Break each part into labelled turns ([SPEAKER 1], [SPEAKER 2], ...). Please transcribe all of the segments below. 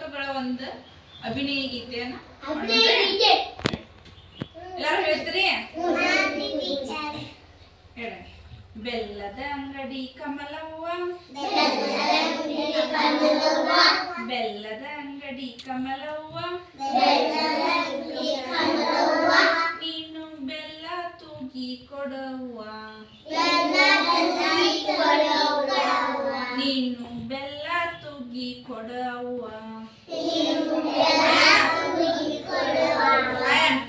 [SPEAKER 1] ಒಂದು ಅಭಿನಯ ಗೀತೆಯನ್ನ. ಎಲ್ಲಾರು ಹೇಳ್ತೀರಿ. ಹೇಳಿ ಬೆಲ್ಲದ ಅಂಗಡಿ ಕಮಲವ್ವ
[SPEAKER 2] ಬೆಲ್ಲದ ಅಂಗಡಿ ಕಮಲವ್ವ.
[SPEAKER 1] ನೀನು ಬೆಲ್ಲ ತೂಗಿ ಕೊಡವ್ವ. ನೀನು ತೂಗಿ ಕೊಡವ್ವ
[SPEAKER 2] ನೀನು ಬೆಲ್ಲ ತೂಗಿ ಕೊಡವ್ವ.
[SPEAKER 1] ಆಯನ್.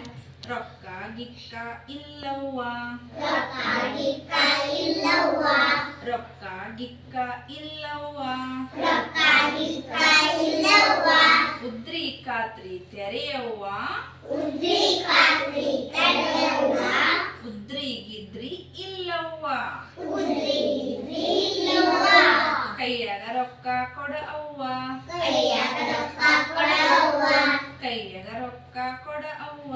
[SPEAKER 1] ರೊಕ್ಕ ಗಿಕ್ಕ ಇಲ್ಲವ್ವ
[SPEAKER 2] ರೊಕ್ಕ ಗಿಕ್ಕ ಇಲ್ಲವ್ವ.
[SPEAKER 1] ರೊಕ್ಕ ಗಿಕ್ಕ ಇಲ್ಲವ್ವ
[SPEAKER 2] ರೊಕ್ಕ ಗಿಕ್ಕ ಇಲ್ಲವ್ವ.
[SPEAKER 1] ಉದ್ರಿ ಖಾತ್ರಿ ತೆರೆಯವ್ವ
[SPEAKER 2] ಉದ್ರಿ ಖಾತ್ರಿ
[SPEAKER 1] ರೊಕ್ಕ ಕೊಡ ಅವ್ವ
[SPEAKER 2] ಕೈಯಾಗ ರೊಕ್ಕ ಕೊಡವ್ವ.
[SPEAKER 1] ಕೈಯಾಗ ರೊಕ್ಕ ಕೊಡ ಅವ್ವ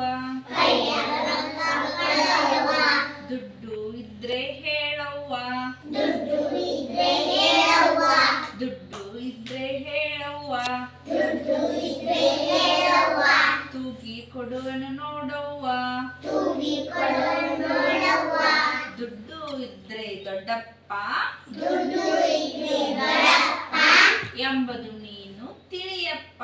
[SPEAKER 2] ಕೈಯಾಗ ರೊಕ್ಕ ಕೊಡವ್ವ.
[SPEAKER 1] ದುಡ್ಡು ಇದ್ರೆ ಹೇಳವ್ವ
[SPEAKER 2] ದುಡ್ಡು ಇದ್ರೆ ಹೇಳವ್ವ.
[SPEAKER 1] ದುಡ್ಡು ಇದ್ರೆ ಹೇಳವ್ವ
[SPEAKER 2] ದುಡ್ಡು ಇದ್ರೆ ಹೇಳವ್ವ.
[SPEAKER 1] ತೂಗಿ ಕೊಡುವನು ನೋಡವ್ವ
[SPEAKER 2] ತೂಗಿ ಕೊಡೋಣ ನೋಡವ್ವ.
[SPEAKER 1] ದುಡ್ಡು ಇದ್ರೆ ದೊಡ್ಡಪ್ಪ
[SPEAKER 2] ದುಡ್ಡು.
[SPEAKER 1] ಎಂಬುದು ನೀನು ತಿಳಿಯಪ್ಪ?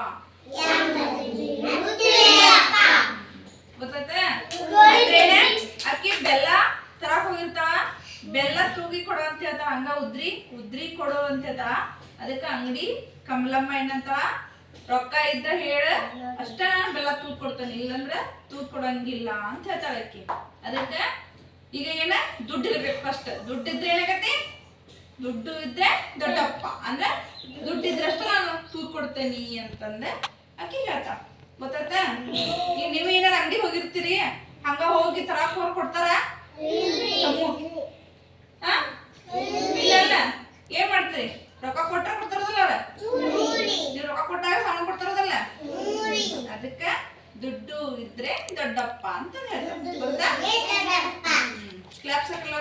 [SPEAKER 1] ಅಕ್ಕಿ ಬೆಲ್ಲ ತರಕ್ ಹೋಗಿರ್ತಾವ ಬೆಲ್ಲ ತೂಗಿ ಕೊಡು ಅಂತ ಹೇಳ್ತಾ ಹಂಗ ಉದ್ರಿ ಉದ್ರಿ ಕೊಡು ಅಂತ ಹೇಳ್ತಾ ಅದಕ್ಕ ಅಂಗಡಿ ಕಮಲಮ್ಮ ಏನಂತ ರೊಕ್ಕ ಇದ್ದ ಹೇಳ, ಅಷ್ಟ ನಾನು ಬೆಲ್ಲ ತೂಗ್ ಕೊಡ್ತೇನೆ. ಇಲ್ಲಂದ್ರ ತೂಗ್ ಕೊಡಂಗಿಲ್ಲ ಅಂತ ಹೇಳ್ತಾಳ ಅಕ್ಕಿ. ಅದಕ್ಕ ಈಗ ಏನ? ದುಡ್ಡು ಇರ್ಬೇಕು ಫಸ್ಟ್ ದುಡ್ಡು ಇದ್ರೆ ಏನಾಗತ್ತೆ? ದುಡ್ಡು ಇದ್ರೆ ದೊಡ್ಡಪ್ಪ. ಅಂದ್ರೆ ದುಡ್ಡು ಇದ್ರಷ್ಟು ನಾನು ತೂಗ್ ಕೊಡ್ತೇನಿ ಅಂತಂದೆ ಅಕ್ಕಿ ಹೇಳ್ತಾ. ಗೊತ್ತಾಯ್ತ? ಈಗ ನೀವು ಏನಾರ ಅಂಗಡಿ ಹೋಗಿರ್ತೀರಿ? ಹಂಗ ಹೋಗಿ ತರ ಹೊರ ಕೊಡ್ತಾರ? ಇಲ್ಲ. ಏನ್ ಮಾಡ್ತೀರಿ? ರೊಕ್ಕ ಕೊಟ್ಟ ಕೊಡ್ತಾರದಲ್ಲ ಅವ್ರ? ನೀವು ರೊಕ್ಕ ಕೊಟ್ಟಾಗ ಸಾಮಾನು ಕೊಡ್ತಾರದಲ್ಲ? ಅದಕ್ಕ ದುಡ್ಡು ಇದ್ರೆ ದೊಡ್ಡಪ್ಪ ಅಂತ ಹೇಳ್ತಾರೆ. ಗೊತ್ತಾ ಹಾಕಲ್ಲ